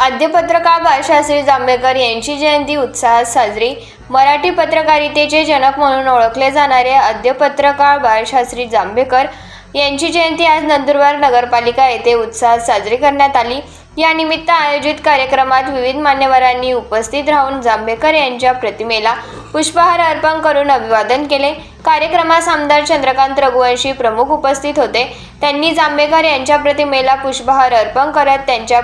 आद्य पत्रकार बाळशास्त्री जांभेकर यांची जयंती उत्साहात साजरी. मराठी पत्रकारितेचे जनक म्हणून ओळखले जाणारे आद्य पत्रकार बाळशास्त्री जांभेकर यांची जयंती आज नंदुरबार नगरपालिका येथे उत्साहात साजरी करण्यात आली. या निमित्त आयोजित कार्यक्रमात विविध मान्यवरांनी उपस्थित राहून जांभेकर यांच्या प्रतिमेला पुष्पहार अर्पण करून अभिवादन केले. कार्यक्रमास आमदार चंद्रकांत रघुवंशी प्रमुख उपस्थित होते. त्यांनी जांभेकर यांच्या प्रतिमेला पुष्पहार अर्पण करत त्यांच्या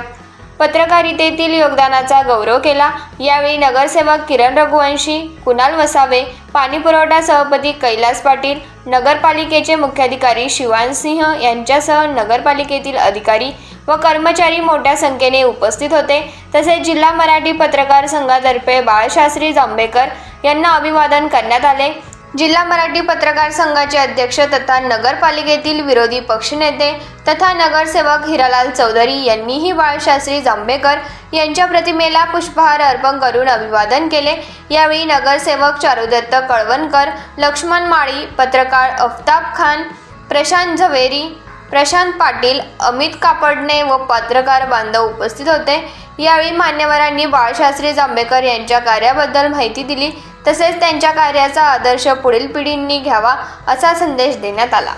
पत्रकारितेतील योगदानाचा गौरव केला. यावेळी नगरसेवक किरण रघुवंशी कुणाल वसावे पाणीपुरवठा सभापती कैलास पाटील नगरपालिकेचे मुख्याधिकारी शिवानसिंह यांच्यासह नगरपालिकेतील अधिकारी व कर्मचारी मोठ्या संख्येने उपस्थित होते. तसेच जिल्हा मराठी पत्रकार संघातर्फे बाळशास्त्री जांभेकर यांना अभिवादन करण्यात आले. जिल्हा मराठी पत्रकार संघाचे अध्यक्ष तथा नगरपालिकेतील विरोधी पक्षनेते तथा नगरसेवक हिरालाल चौधरी यांनीही बाळशास्त्री जांभेकर यांच्या प्रतिमेला पुष्पहार अर्पण करून अभिवादन केले. यावेळी नगरसेवक चारुदत्त कळवणकर लक्ष्मण माळी पत्रकार अफताब खान प्रशांत झवेरी प्रशांत पाटील अमित कापडणे व पत्रकार बांधव उपस्थित होते. यावेळी मान्यवरांनी बाळशास्त्री जांभेकर यांच्या कार्याबद्दल माहिती दिली. तसेच त्यांच्या कार्याचा आदर्श पुढील पिढींनी घ्यावा असा संदेश देण्यात आला.